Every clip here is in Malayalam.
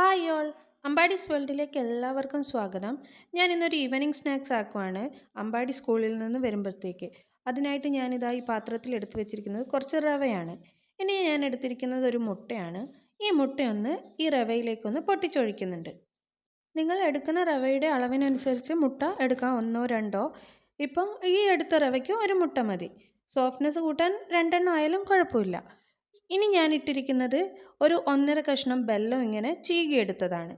ഹായ് ഓൾ അമ്പാടിസ് വേൾഡിലേക്ക് എല്ലാവർക്കും സ്വാഗതം. ഞാൻ ഇന്നൊരു ഈവനിങ് സ്നാക്സ് ആക്കുവാണ്. അമ്പാടി സ്കൂളിൽ നിന്ന് വരുമ്പോഴത്തേക്ക്. അതിനായിട്ട് ഞാനിതാ ഈ പാത്രത്തിൽ എടുത്തു വെച്ചിരിക്കുന്നത് കുറച്ച് റവയാണ്. ഇനി ഞാൻ എടുത്തിരിക്കുന്നത് ഒരു മുട്ടയാണ്. ഈ മുട്ടയൊന്ന് ഈ റവയിലേക്കൊന്ന് പൊട്ടിച്ചൊഴിക്കുന്നുണ്ട്. നിങ്ങൾ എടുക്കുന്ന റവയുടെ അളവിനനുസരിച്ച് മുട്ട എടുക്കാം. ഒന്നോ രണ്ടോ. ഇപ്പം ഈ എടുത്ത റവയ്ക്ക് ഒരു മുട്ട മതി. സോഫ്റ്റ്നെസ് കൂട്ടാൻ രണ്ടെണ്ണം ആയാലും കുഴപ്പമില്ല. ഇനി ഞാൻ ഇട്ടിരിക്കുന്നത് ഒരു ഒന്നര കഷ്ണം ബെല്ലം ഇങ്ങനെ ചീകിയെടുത്തതാണ്.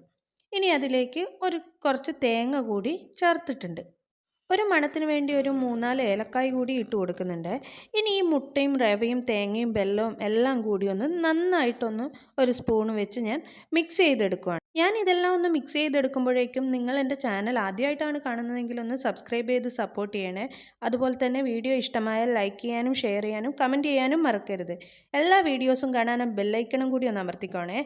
ഇനി അതിലേക്ക് ഒരു കുറച്ച് തേങ്ങ കൂടി ചേർത്തിട്ടുണ്ട്. ഒരു മണത്തിന് വേണ്ടി ഒരു മൂന്നാൽ ഏലക്കായ് കൂടി ഇട്ട് കൊടുക്കുന്നുണ്ട്. ഇനി ഈ മുട്ടയും റവയും തേങ്ങയും ബെല്ലവും എല്ലാം കൂടി ഒന്ന് നന്നായിട്ടൊന്ന് ഒരു സ്പൂൺ വെച്ച് ഞാൻ മിക്സ് ചെയ്തെടുക്കുകയാണ് ഞാൻ ഇതെല്ലാം ഒന്ന് മിക്സ് ചെയ്തെടുക്കുമ്പോഴേക്കും നിങ്ങൾ എന്റെ ചാനൽ ആദ്യമായിട്ടാണ് കാണുന്നതെങ്കിൽ ഒന്ന് സബ്സ്ക്രൈബ് ചെയ്ത് സപ്പോർട്ട് ചെയ്യണേ. അതുപോലെ തന്നെ വീഡിയോ ഇഷ്ടമായാൽ ലൈക്ക് ചെയ്യാനും ഷെയർ ചെയ്യാനും കമന്റ് ചെയ്യാനും മറക്കരുത്. എല്ലാ വീഡിയോസും കാണാനും ബെല്ലൈക്കണം കൂടി ഒന്ന് അമർത്തിക്കോണേ.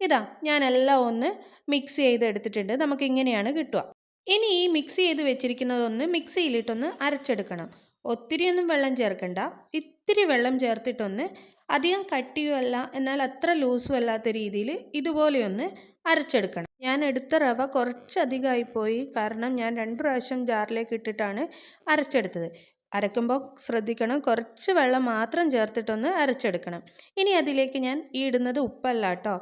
ഇതാ ഞാനെല്ലാം ഒന്ന് മിക്സ് ചെയ്തെടുത്തിട്ടുണ്ട്. നമുക്ക് ഇങ്ങനെയാണ് കിട്ടുക. ഇനി ഈ മിക്സ് ചെയ്ത് വെച്ചിരിക്കുന്നതൊന്ന് മിക്സിയിലിട്ടൊന്ന് അരച്ചെടുക്കണം. ഒത്തിരിയൊന്നും വെള്ളം ചേർക്കണ്ട. ഇത്തിരി വെള്ളം ചേർത്തിട്ടൊന്ന് അധികം കട്ടിയുമല്ല എന്നാൽ അത്ര ലൂസും അല്ലാത്ത രീതിയിൽ ഇതുപോലെയൊന്ന് അരച്ചെടുക്കണം. ഞാൻ എടുത്ത റവ കുറച്ചധികമായി പോയി കാരണം ഞാൻ രണ്ട് പ്രാവശ്യം ജാറിലേക്ക് ഇട്ടിട്ടാണ് അരച്ചെടുത്തത്. അരക്കുമ്പോൾ ശ്രദ്ധിക്കണം കുറച്ച് വെള്ളം മാത്രം ചേർത്തിട്ടൊന്ന് അരച്ചെടുക്കണം. ഇനി അതിലേക്ക് ഞാൻ ഈ ഇടുന്നത് ഉപ്പല്ല കേട്ടോ.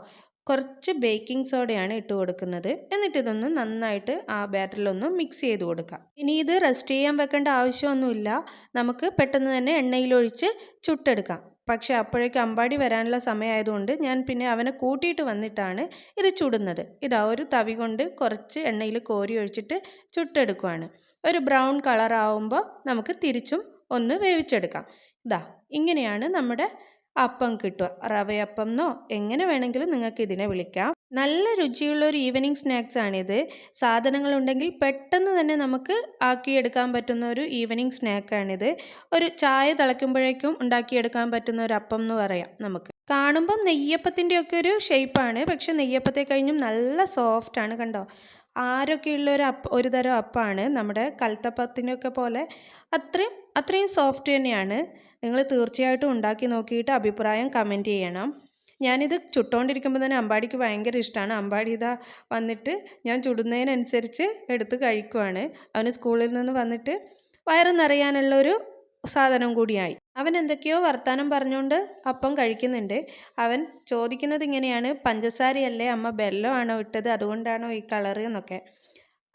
കുറച്ച് ബേക്കിംഗ് സോഡയാണ് ഇട്ട് കൊടുക്കുന്നത്. എന്നിട്ട് ഇതൊന്ന് നന്നായിട്ട് ആ ബാറ്ററിലൊന്ന് മിക്സ് ചെയ്ത് കൊടുക്കാം ഇനി ഇത് റെസ്റ്റ് ചെയ്യാൻ വെക്കേണ്ട ആവശ്യമൊന്നുമില്ല. നമുക്ക് പെട്ടെന്ന് തന്നെ എണ്ണയിലൊഴിച്ച് ചുട്ടെടുക്കാം. പക്ഷേ അപ്പോഴേക്കും അമ്പാടി വരാനുള്ള സമയമായതുകൊണ്ട് ഞാൻ പിന്നെ അവനെ കൂട്ടിയിട്ട് വന്നിട്ടാണ് ഇത് ചുടുന്നത്. ഇതാ ഒരു തവി കൊണ്ട് കുറച്ച് എണ്ണയിൽ കോരി ഒഴിച്ചിട്ട് ചുട്ടെടുക്കുവാണ്. ഒരു ബ്രൗൺ കളറാവുമ്പോൾ നമുക്ക് തിരിച്ചും ഒന്ന് വേവിച്ചെടുക്കാം. ഇതാ ഇങ്ങനെയാണ് നമ്മുടെ അപ്പം കിട്ടുക. റവയപ്പം എന്നോ എങ്ങനെ വേണമെങ്കിലും നിങ്ങൾക്ക് ഇതിനെ വിളിക്കാം. നല്ല രുചിയുള്ള ഒരു ഈവനിങ് സ്നാക്സ് ആണിത്. സാധനങ്ങളുണ്ടെങ്കിൽ പെട്ടെന്ന് തന്നെ നമുക്ക് ആക്കിയെടുക്കാൻ പറ്റുന്ന ഒരു ഈവനിങ് സ്നാക്കാണിത് ഒരു ചായ തിളയ്ക്കുമ്പോഴേക്കും ഉണ്ടാക്കിയെടുക്കാൻ പറ്റുന്ന ഒരു അപ്പം എന്ന് പറയാം നമുക്ക്. കാണുമ്പം നെയ്യപ്പത്തിന്റെ ഒക്കെ ഒരു ഷേപ്പാണ് പക്ഷെ നെയ്യപ്പത്തെ കഴിഞ്ഞും നല്ല സോഫ്റ്റാണ് കണ്ടോ? ആരൊക്കെയുള്ള ഒരു അപ്പ് ഒരു തരം അപ്പാണ് നമ്മുടെ കൽത്തപ്പത്തിനൊക്കെ പോലെ അത്രയും അത്രയും സോഫ്റ്റ് തന്നെയാണ്. നിങ്ങൾ തീർച്ചയായിട്ടും ഉണ്ടാക്കി നോക്കിയിട്ട് അഭിപ്രായം കമന്റ് ചെയ്യണം. ഞാനിത് ചുട്ടുകൊണ്ടിരിക്കുമ്പോൾ തന്നെ അമ്പാടിക്ക് ഭയങ്കര ഇഷ്ടമാണ് അമ്പാടി ഇതാ വന്നിട്ട് ഞാൻ ചുടുന്നതിനനുസരിച്ച് എടുത്ത് കഴിക്കുവാണ്. അവന് സ്കൂളിൽ നിന്ന് വന്നിട്ട് വയറ് നിറയാനുള്ളൊരു സാധനം കൂടിയായി. അവൻ എന്തൊക്കെയോ വർത്തമാനം പറഞ്ഞുകൊണ്ട് അപ്പം കഴിക്കുന്നുണ്ട്. അവൻ ചോദിക്കുന്നത് ഇങ്ങനെയാണ് പഞ്ചസാരയല്ലേ അമ്മ ബെല്ലോ ബെല്ലമാണോ ഇട്ടത്? അതുകൊണ്ടാണോ ഈ കളർ എന്നൊക്കെ.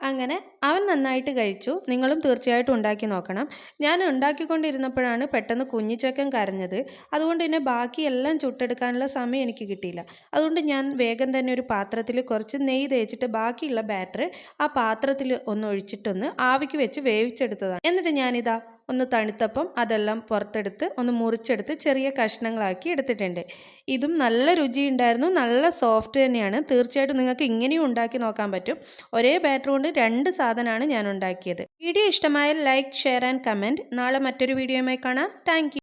അങ്ങനെ അവൻ നന്നായിട്ട് കഴിച്ചു. നിങ്ങളും തീർച്ചയായിട്ടും ഉണ്ടാക്കി നോക്കണം. ഞാൻ ഉണ്ടാക്കിക്കൊണ്ടിരുന്നപ്പോഴാണ് പെട്ടെന്ന് കുഞ്ഞിച്ചക്കൻ കരഞ്ഞത്. അതുകൊണ്ട് തന്നെ ബാക്കിയെല്ലാം ചുട്ടെടുക്കാനുള്ള സമയം എനിക്ക് കിട്ടിയില്ല. അതുകൊണ്ട് ഞാൻ വേഗം തന്നെ ഒരു പാത്രത്തിൽ കുറച്ച് നെയ്യ് തേച്ചിട്ട് ബാക്കിയുള്ള ബാറ്റർ ആ പാത്രത്തിൽ ഒന്ന് ഒഴിച്ചിട്ടൊന്ന് ആവിക്ക് വെച്ച് വേവിച്ചെടുത്തതാണ്. എന്നിട്ട് ഞാനിതാ ഒന്ന് തണുത്തപ്പം അതെല്ലാം പുറത്തെടുത്ത് ഒന്ന് മുറിച്ചെടുത്ത് ചെറിയ കഷ്ണങ്ങളാക്കി എടുത്തിട്ടുണ്ട്. ഇതും നല്ല രുചി ഉണ്ടായിരുന്നു നല്ല സോഫ്റ്റ് തന്നെയാണ്. തീർച്ചയായിട്ടും നിങ്ങൾക്ക് ഇങ്ങനെയും ഉണ്ടാക്കി നോക്കാൻ പറ്റും. ഒരേ ബാറ്റർ കൊണ്ട് രണ്ട് സാധനമാണ് ഞാൻ ഉണ്ടാക്കിയത്. വീഡിയോ ഇഷ്ടമായാൽ ലൈക്ക് ഷെയർ ആൻഡ് കമന്റ്. നാളെ മറ്റൊരു വീഡിയോയുമായി കാണാം. താങ്ക്